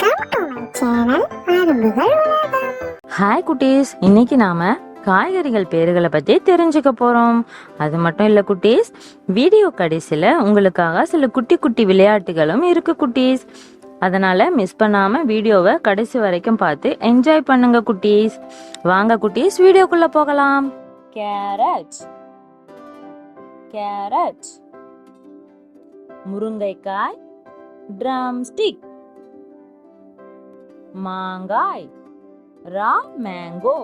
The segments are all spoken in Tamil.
Welcome to my channel Arumbugal Ulagam hi குட்டீஸ். இன்னைக்கு நாம காய்கறிகள் பேர்களை பத்தி தெரிஞ்சுக்க போறோம். அது மட்டும் இல்ல குட்டீஸ். வீடியோ கடைசியில உங்களுக்காக சில குட்டி குட்டி விளையாட்டுகளும் இருக்கு குட்டீஸ். அதனால மிஸ் பண்ணாம வீடியோவை கடைசி வரைக்கும் பார்த்து என்ஜாய் பண்ணுங்க குட்டீஸ். வாங்க குட்டீஸ் வீடியோக்குள்ள போகலாம். கேரட் கேரட் முருங்கைக்காய். ட்ரம் ஸ்டிக் மாங்காய் ரா மேங்கோ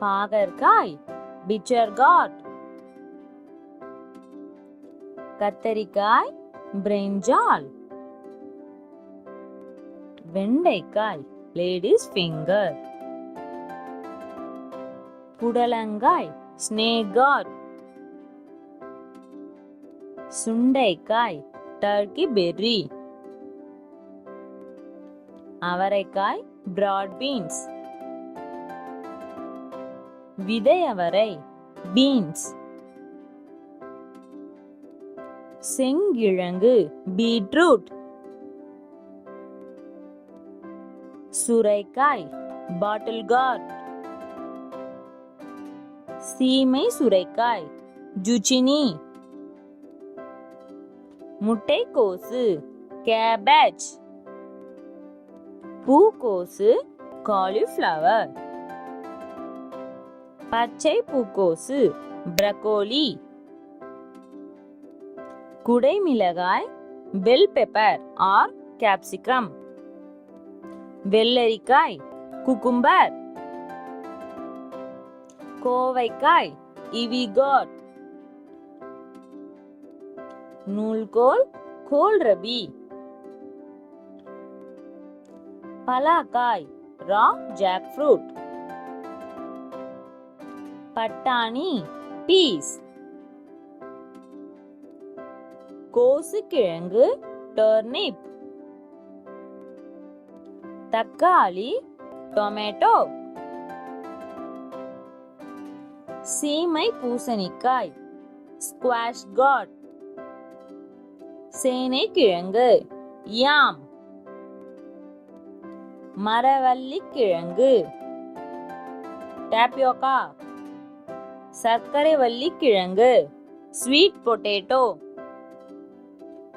பாகற்காய் பிச்சர் காட் கத்தரிக்காய் பிரிஞ்சால் வெண்டைக்காய் லேடிஸ் ஃபிங்கர் புடலங்காய் ஸ்னேக் காட் சுண்டைக்காய் டர்க்கி பெர்ரி அவரைக்காய் பிராட் பீன்ஸ் விதை அவரை பீன்ஸ் செங்கிழங்கு பீட்ரூட் சுரைக்காய் பாட்டில் கார்ட் சீமை சுரைக்காய் ஜுச்சினி முட்டைக்கோசு கேபேஜ் பூக்கோசு காலிஃப்ளவர் பச்சை பூக்கோசு பிரக்கோலி குடைமிளகாய் பெல் பெப்பர் ஆர் கேப்சிகம் வெள்ளரிக்காய் குக்கும்பர் கோவைக்காய் இவிகாட் நூல்கோல் கோல்ரபி பலாக்காய் ரா ஜாக் ஃப்ரூட் பட்டாணி பீஸ். கோசுக்கிழங்கு டர்னிப். தக்காளி டொமேட்டோ. சீமை பூசணிக்காய் ஸ்குவாஷ் காட் சேனைக்கிழங்கு யாம். மரவள்ளிக்கிழங்கு. டேப்பியோக்கா சர்க்கரை வள்ளிக்கிழங்கு ஸ்வீட் பொட்டேட்டோ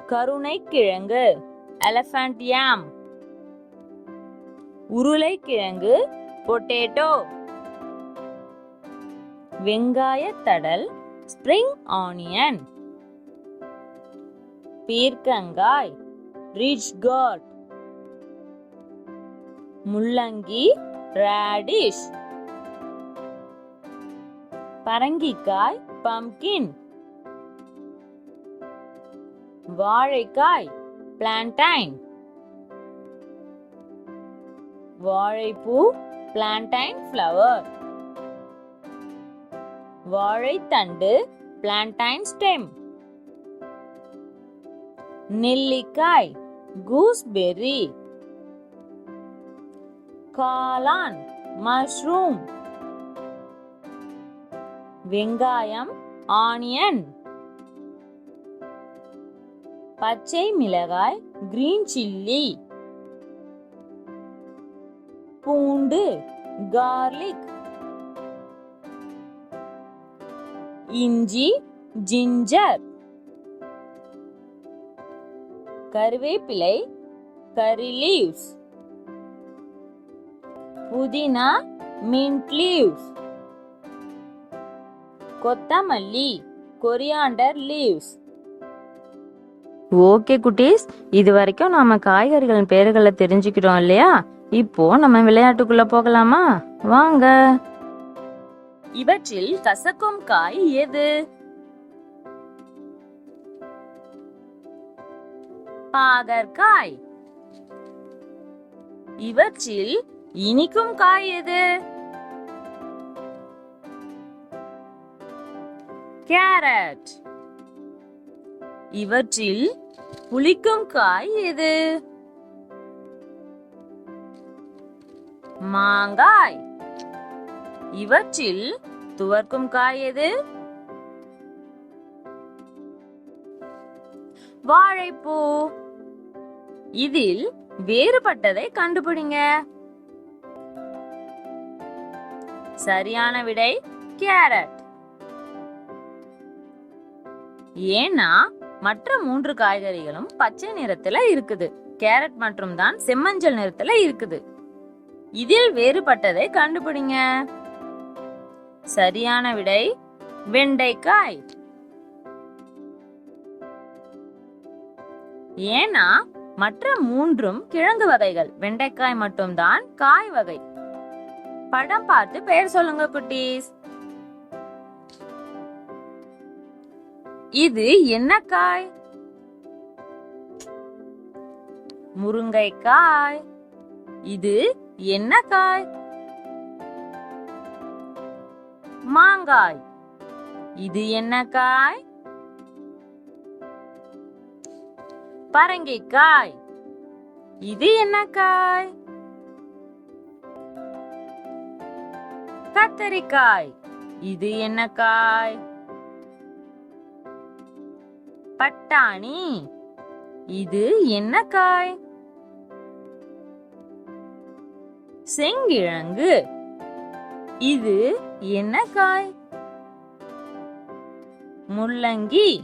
கருணைக்கிழங்கு. எலஃபண்ட் யாம் உருளைக்கிழங்கு. பொட்டேட்டோ வெங்காயத்தடல். ஸ்ப்ரிங் ஆனியன் பீர்க்கங்காய். ரிச் காட் முள்ளங்கி ரேடிஷ் பரங்கிக்காய் பம்கின் வாழைக்காய் பிளான்டைன் வாழைப்பூ பிளான்டைன் ஃப்ளவர் வாழைத்தண்டு பிளான்டைன் ஸ்டெம் நெல்லிக்காய் கூஸ்பெர்ரி காளான் மஷ்ரூம் வெங்காயம் ஆனியன் பச்சை மிளகாய் கிரீன் சில்லி பூண்டு கார்லிக் இஞ்சி ஜிஞ்சர் கருவேப்பிலை கறி லீவ்ஸ் புதினா மின்ட் லீவ்ஸ் கொத்தமல்லி கொரியாண்டர் லீவ்ஸ் ஓகே குட்டீஸ். இது வரைக்கும் நாம காய்கறிகளின் பெயர்களை தெரிஞ்சுக்கிறோம் இல்லையா? இப்போ நம்ம விளையாட்டுக்குள்ள போகலாமா? வாங்க. இவற்றில் கசக்கும் காய் எது? பாகற்காய். இவற்றில் இனிக்கும் காய் எது? கேரட். இவற்றில் புளிக்கும் காய் எது? மாங்காய். இவற்றில் துவர்க்கும் காய் எது? வாழைப்பூ. இதில் வேறுபட்டதை கண்டுபிடிங்க. சரியான விடை கேரட். ஏன்னா மற்ற மூன்று காய்கறிகளும் பச்சை நிறத்துல இருக்குது. கேரட் மற்றும் தான் செம்மஞ்சள் நிறத்துல இருக்குது. இதில் வேறுபட்டதை கண்டுபிடிங்க. சரியான விடை வெண்டைக்காய். ஏன்னா மற்ற மூன்றும் கிழங்கு வகைகள் வெண்டைக்காய் மட்டும்தான் காய் வகை. படம் பார்த்து பெயர் சொல்லுங்க குட்டீஸ். இது என்ன காய்? முருங்கைக்காய். இது என்ன காய்? மாங்காய். இது என்ன காய்? பரங்கிக்காய். இது என்ன காய்? கத்தரிக்காய். இது என்ன காய்? பட்டாணி. இது என்ன காய்? செங்கிழங்கு. இது என்ன காய்? முள்ளங்கி.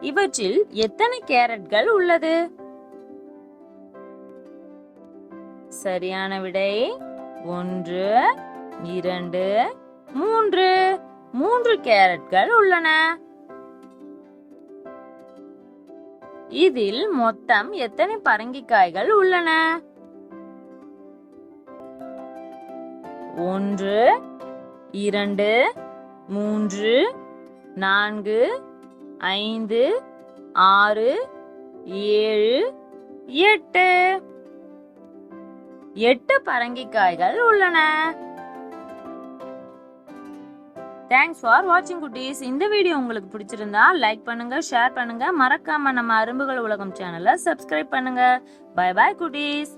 இவற்றில் எத்தனை கேரட்கள் உள்ளது? சரியான விடை ஒன்று இரண்டு மூன்று. மூன்று கேரட்கள் உள்ளன. இதில் மொத்தம் எத்தனை பரங்கிக்காய்கள் உள்ளன? ஒன்று இரண்டு மூன்று நான்கு ஐந்து ஆறு ஏழு எட்டு. எட்டு பரங்கிக்காய்கள் உள்ளன. தேங்க்ஸ் ஃபார் வாட்சிங் குட்டீஸ். இந்த வீடியோ உங்களுக்கு பிடிச்சிருந்தா லைக் பண்ணுங்க ஷேர் பண்ணுங்க. மறக்காம நம்ம அரும்புகள் உலகம் சேனலை சப்ஸ்கிரைப் பண்ணுங்க. பை பை குட்டீஸ்.